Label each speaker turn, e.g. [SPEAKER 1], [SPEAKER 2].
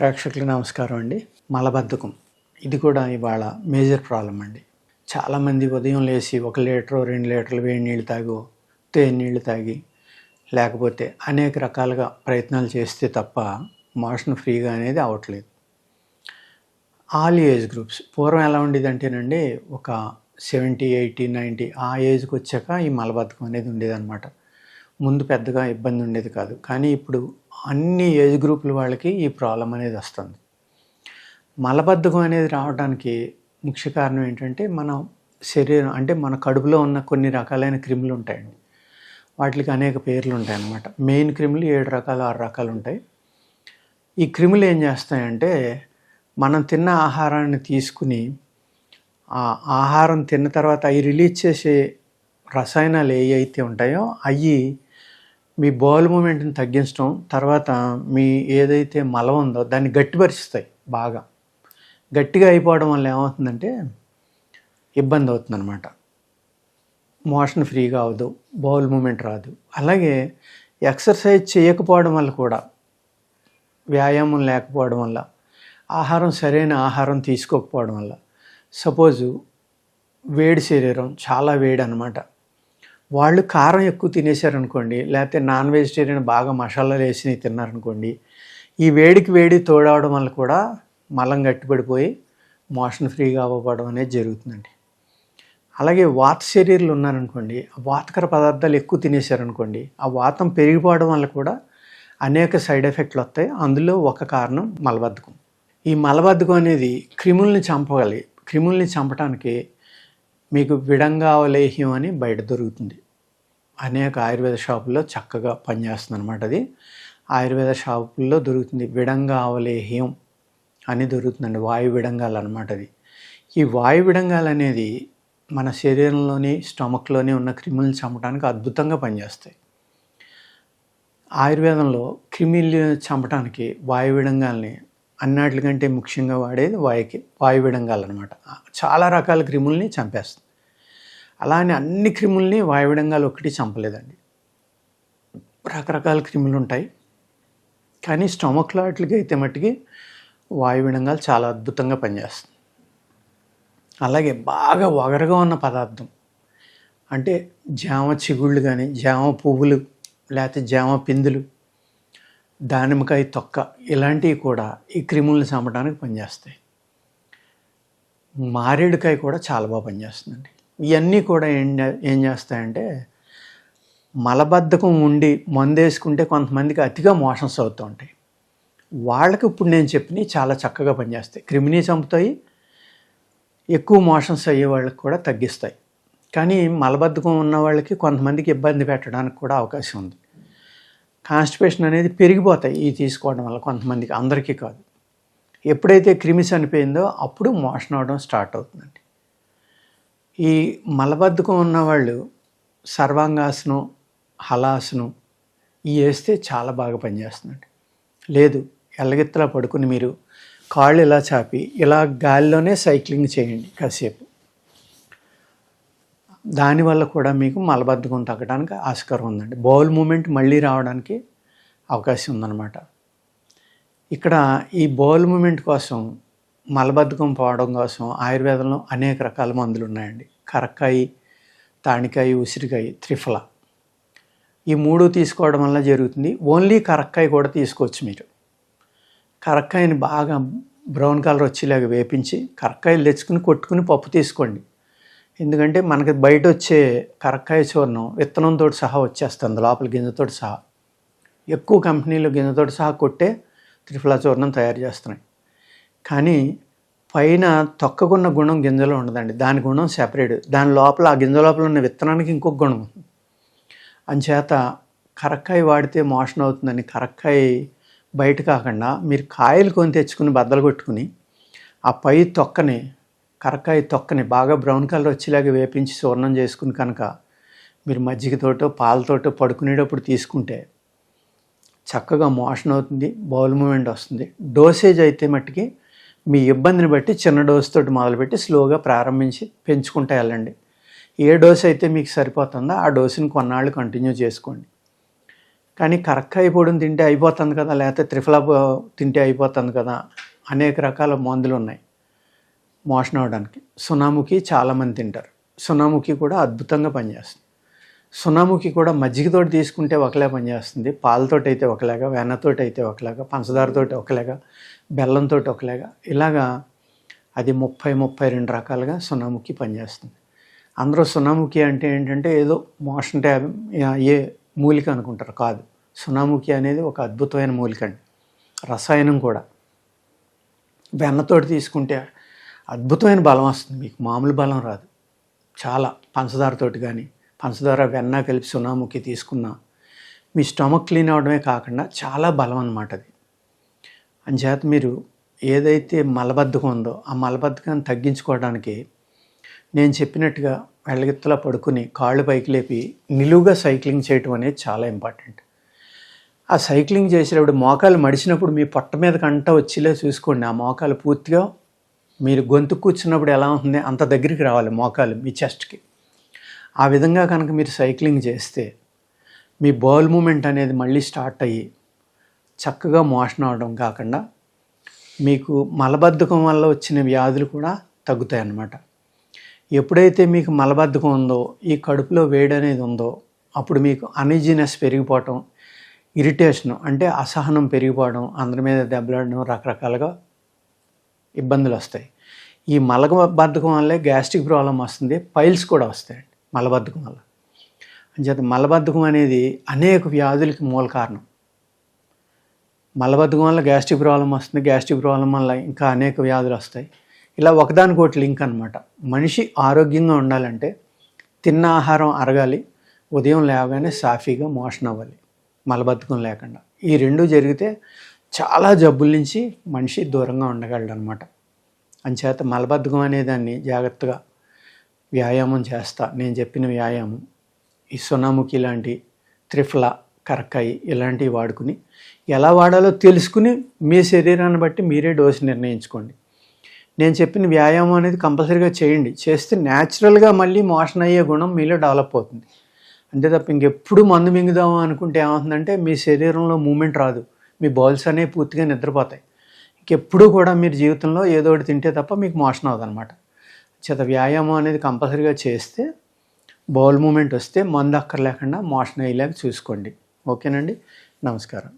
[SPEAKER 1] ప్రేక్షకులకు నమస్కారం అండి. మలబద్ధకం. ఇది కూడా ఇవాళ మేజర్ ప్రాబ్లం అండి. చాలామంది ఉదయం లేచి ఒక లీటరు రెండు లీటర్లు వేడి నీళ్ళు తాగు తేనె నీళ్ళు తాగి లేకపోతే అనేక రకాలుగా ప్రయత్నాలు చేస్తే తప్ప మోషన్ ఫ్రీగా అనేది అవ్వట్లేదు. ఆల్ ఏజ్ గ్రూప్స్ పూర్వం ఎలా ఉండేది అంటేనండి ఒక సెవెంటీ ఎయిటీ నైంటీ ఆ ఏజ్కి వచ్చాక ఈ మలబద్ధకం అనేది ఉండేదన్నమాట. ముందు పెద్దగా ఇబ్బంది ఉండేది కాదు. కానీ ఇప్పుడు అన్ని ఏజ్ గ్రూపుల వాళ్ళకి ఈ ప్రాబ్లం అనేది వస్తుంది. మలబద్ధకం అనేది రావడానికి ముఖ్య కారణం ఏంటంటే మనం శరీరం అంటే మన కడుపులో ఉన్న కొన్ని రకాలైన క్రిములు ఉంటాయండి. వాటికి అనేక పేర్లు ఉంటాయి అన్నమాట మెయిన్ క్రిములు ఏడు రకాలు ఆరు రకాలు ఉంటాయి. ఈ క్రిములు ఏం చేస్తాయంటే మనం తిన్న ఆహారాన్ని తీసుకుని ఆ ఆహారం తిన్న తర్వాత అవి రిలీజ్ చేసే రసాయనాలు ఏ అయితే ఉంటాయో అవి మీ బౌల్ మూమెంట్ని తగ్గించడం తర్వాత మీ ఏదైతే మలం ఉందో దాన్ని గట్టిపరుస్తాయి బాగా. గట్టిగా అయిపోవడం వల్ల ఏమవుతుందంటే ఇబ్బంది అవుతుందన్నమాట. మోషన్ ఫ్రీగా అవ్వదు బౌల్ మూమెంట్ రాదు. అలాగే ఎక్సర్సైజ్ చేయకపోవడం వల్ల కూడా వ్యాయామం లేకపోవడం వల్ల ఆహారం సరైన ఆహారం తీసుకోకపోవడం వల్ల సపోజు వేడి శరీరం చాలా వేడి అనమాట వాళ్ళు కారం ఎక్కువ తినేశారనుకోండి లేకపోతే నాన్ వెజిటేరియన్ బాగా మసాలాలు వేసి తిన్నారనుకోండి ఈ వేడికి వేడి తోడవడం వల్ల కూడా మలం గట్టిపడిపోయి మోషన్ ఫ్రీగా అవ్వడం అనేది జరుగుతుందండి. అలాగే వాత శరీరాలు ఉన్నారనుకోండి ఆ వాతకర పదార్థాలు ఎక్కువ తినేశారనుకోండి ఆ వాతం పెరిగిపోవడం వల్ల కూడా అనేక సైడ్ ఎఫెక్ట్లు వస్తాయి. అందులో ఒక కారణం మలబద్ధకం. ఈ మలబద్ధకం అనేది క్రిముల్ని చంపగలి క్రిముల్ని చంపడానికి మీకు విడంగావలేహ్యం అని బయట దొరుకుతుంది. అనేక ఆయుర్వేద షాపుల్లో చక్కగా పనిచేస్తుంది అనమాట అది. ఆయుర్వేద షాపుల్లో దొరుకుతుంది విడంగావలేహ్యం అని దొరుకుతుందండి వాయు విడంగాలు అనమాట అది. ఈ వాయు విడంగాలు అనేది మన శరీరంలోని స్టమక్లోని ఉన్న క్రిములను చంపడానికి అద్భుతంగా పనిచేస్తాయి. ఆయుర్వేదంలో క్రిమిలు చంపడానికి వాయు విడంగాల్ని అన్నిటికంటే ముఖ్యంగా వాడేది వాయుకి వాయు విడంగాలు అనమాట చాలా రకాల క్రిముల్ని చంపేస్తుంది. అలానే అన్ని క్రిముల్ని వాయు విడంగాలు ఒకటి చంపలేదండి. రకరకాల క్రిములు ఉంటాయి కానీ స్టమక్ వాటికి అయితే మట్టుకి వాయు విడంగాలు చాలా అద్భుతంగా పనిచేస్తుంది అలాగే బాగా వగరగా ఉన్న పదార్థం. అంటే జామ చిగుళ్ళు కానీ జామ పువ్వులు లేకపోతే జామ పిందులు దానిమ్మకాయ తొక్క ఇలాంటివి కూడా ఈ క్రిములను చంపడానికి పనిచేస్తాయి. మారేడుకాయ కూడా చాలా బాగా పనిచేస్తుందండి. ఇవన్నీ కూడా ఏం ఏం చేస్తాయంటే మలబద్ధకం ఉండి మందేసుకుంటే కొంతమందికి అతిగా మోషన్స్ అవుతూ ఉంటాయి. వాళ్ళకి ఇప్పుడు నేను చెప్పినవి చాలా చక్కగా పనిచేస్తాయి. క్రిమిని చంపుతాయి ఎక్కువ మోషన్స్ అయ్యే వాళ్ళకి కూడా తగ్గిస్తాయి. కానీ మలబద్ధకం ఉన్న వాళ్ళకి కొంతమందికి ఇబ్బంది పెట్టడానికి కూడా అవకాశం ఉంది. కాన్స్టిపేషన్ అనేది పెరిగిపోతాయి ఈ తీసుకోవడం వల్ల కొంతమందికి అందరికీ కాదు. ఎప్పుడైతే క్రిమి చనిపోయిందో అప్పుడు మోషన్ అవడం స్టార్ట్ అవుతుందండి. ఈ మలబద్ధకం ఉన్నవాళ్ళు సర్వాంగాసనం హలాసనం ఇవి వేస్తే చాలా బాగా పనిచేస్తుందండి. లేదు ఎల్లగిత్తలా పడుకుని మీరు కాళ్ళు ఇలా చాపి ఇలా గాలిలోనే సైక్లింగ్ చేయండి కాసేపు. దానివల్ల కూడా మీకు మలబద్ధకం తగ్గడానికి ఆస్కారం ఉందండి. బౌల్ మూమెంట్ మళ్ళీ రావడానికి అవకాశం ఉందన్నమాట. ఇక్కడ ఈ బౌల్ మూమెంట్ కోసం మలబద్ధకం పోవడం కోసం ఆయుర్వేదంలో అనేక రకాల మందులు ఉన్నాయండి. కరక్కాయి తాణికాయ ఉసిరికాయ త్రిఫల. ఈ మూడు తీసుకోవడం వల్ల జరుగుతుంది. ఓన్లీ కరక్కాయ కూడా తీసుకోవచ్చు మీరు. కరక్కాయని బాగా బ్రౌన్ కలర్ వచ్చేలాగా వేపించి కరక్కాయలు తెచ్చుకుని కొట్టుకుని పప్పు తీసుకోండి. ఎందుకంటే మనకి బయట వచ్చే కరక్కాయ చూర్ణం విత్తనంతో సహా వచ్చేస్తుంది. లోపల గింజతో సహా. ఎక్కువ కంపెనీలు గింజతో సహా కొట్టే త్రిఫలా చూర్ణం తయారు చేస్తున్నాయి. కానీ పైన తొక్కకున్న గుణం గింజలో ఉండదండి. దాని గుణం సెపరేట్ దాని లోపల ఆ గింజ లోపల ఉన్న విత్తనానికి ఇంకొక గుణం ఉంది. అంచేత కరక్కాయ వాడితే మోషన్ అవుతుందని కరక్కాయ బయట కాకుండా మీరు కాయలు కొని తెచ్చుకుని బద్దలు కొట్టుకుని ఆ పై తొక్కని కరక్కాయ తొక్కని బాగా బ్రౌన్ కలర్ వచ్చేలాగా వేపించి చూర్ణం చేసుకుని కనుక మీరు మజ్జిగతోటో పాలతోటో పడుకునేటప్పుడు తీసుకుంటే చక్కగా మోషన్ అవుతుంది బౌల్ మూమెంట్ వస్తుంది. డోసేజ్ అయితే మట్టుకి మీ ఇబ్బందిని బట్టి చిన్న డోస్ తోటి మొదలుపెట్టి స్లోగా ప్రారంభించి పెంచుకుంటూ వెళ్ళండి. ఏ డోస్ అయితే మీకు సరిపోతుందో ఆ డోసుని కొన్నాళ్ళు కంటిన్యూ చేసుకోండి. కానీ కరక్కాయ పొడిని తింటే అయిపోతుంది కదా లేకపోతే త్రిఫలా తింటే అయిపోతుంది కదా అనేక రకాల మందులు ఉన్నాయి. మోషన్ అవడానికి సునాముఖి చాలామంది తింటారు. సునాముఖి కూడా అద్భుతంగా పనిచేస్తుంది. సునాముఖి కూడా మజ్జిగతోటి తీసుకుంటే ఒకలా పనిచేస్తుంది. పాలతోటి అయితే ఒకలాగా వెన్నతోటి అయితే ఒకలాగా పంచదారతోటి ఒకలాగా బెల్లంతో ఒకలాగా. ఇలాగా అది ముప్పై ముప్పై రెండు రకాలుగా సునాముఖి పనిచేస్తుంది. అందరూ సునాముఖి అంటే ఏంటంటే ఏదో మోషన్ ట్యాబ్ ఏ మూలిక అనుకుంటారు. కాదు. సునాముఖి అనేది ఒక అద్భుతమైన మూలిక అండి. రసాయనం కూడా. వెన్నతోటి తీసుకుంటే అద్భుతమైన బలం వస్తుంది మీకు. మామూలు బలం రాదు. చాలా పంచదారతోటి కానీ పంచదార వెన్న కలిపి సునాముఖి తీసుకున్నా మీ స్టమక్ క్లీన్ అవడమే కాకుండా చాలా బలం అన్నమాట అది. అంచేత మీరు ఏదైతే మలబద్ధకం ఉందో ఆ మలబద్ధకాన్ని తగ్గించుకోవడానికి నేను చెప్పినట్టుగా వెళ్ళగిత్తలా పడుకుని కాళ్ళు పైకి లేపి నిలువుగా సైక్లింగ్ చేయటం అనేది చాలా ఇంపార్టెంట్. ఆ సైక్లింగ్ చేసేటప్పుడు మోకాలు మడిచినప్పుడు మీ పొట్ట మీద కంట వచ్చేలా చూసుకోండి. ఆ మోకాలు పూర్తిగా మీరు గొంతు కూర్చున్నప్పుడు ఎలా ఉంటుంది? అంత దగ్గరికి రావాలి మోకాలు మీ చెస్ట్కి. ఆ విధంగా కనుక మీరు సైక్లింగ్ చేస్తే మీ బౌల్ మూమెంట్ అనేది మళ్ళీ స్టార్ట్ అయ్యి చక్కగా మోషన్ అవడం కాకుండా మీకు మలబద్ధకం వల్ల వచ్చిన వ్యాధులు కూడా తగ్గుతాయి అన్నమాట ఎప్పుడైతే మీకు మలబద్ధకం ఉందో ఈ కడుపులో వేడి అనేది ఉందో అప్పుడు మీకు అనీజినెస్ పెరిగిపోవటం ఇరిటేషన్ అంటే అసహనం పెరిగిపోవడం అందరి మీద దెబ్బలాడడం రకరకాలుగా ఇబ్బందులు వస్తాయి. ఈ మలబద్ధకం వల్లే గ్యాస్ట్రిక్ ప్రాబ్లం వస్తుంది పైల్స్ కూడా వస్తాయండి మలబద్ధకం వల్ల. అంచేత మలబద్ధకం అనేది అనేక వ్యాధులకి మూల కారణం. మలబద్ధకం వల్ల గ్యాస్ట్రిక్ ప్రాబ్లం వస్తుంది గ్యాస్ట్రిక్ ప్రాబ్లం వల్ల ఇంకా అనేక వ్యాధులు వస్తాయి. ఇలా ఒకదానికోటి లింక్ అనమాట మనిషి ఆరోగ్యంగా ఉండాలంటే తిన్న ఆహారం అరగాలి ఉదయం లేవగానే సాఫీగా మోషన్ అవ్వాలి మలబద్ధకం లేకుండా. ఈ రెండు జరిగితే చాలా జబ్బుల నుంచి మనిషి దూరంగా ఉండగలడు అనమాట అంచేత మలబద్ధకం అనే దాన్ని జాగ్రత్తగా వ్యాయామం చేస్తా. నేను చెప్పిన వ్యాయామం. ఈ సునాముఖి లాంటి త్రిఫల కరక్కాయి ఇలాంటివి వాడుకుని ఎలా వాడాలో తెలుసుకుని మీ శరీరాన్ని బట్టి మీరే డోసు నిర్ణయించుకోండి. నేను చెప్పిన వ్యాయామం అనేది కంపల్సరీగా చేయండి. చేస్తే న్యాచురల్గా మళ్ళీ మోషన్ అయ్యే గుణం మీలో డెవలప్ అవుతుంది. అంతే తప్ప ఇంకెప్పుడు మందు మింగుదాము అనుకుంటే ఏమవుతుందంటే మీ శరీరంలో మూమెంట్ రాదు. మీ బాల్స్ అనేవి పూర్తిగా నిద్రపోతాయి. ఇంకెప్పుడు కూడా మీరు జీవితంలో ఏదో ఒకటి తింటే తప్ప మీకు మోషన్ అవ్వదు చేత వ్యాయామం అనేది కంపల్సరీగా చేస్తే బౌల్ మూమెంట్ వస్తే మందు అక్కర్లేకుండా మోషన్ అయ్యేలాగా చూసుకోండి. ఓకేనండి? నమస్కారం.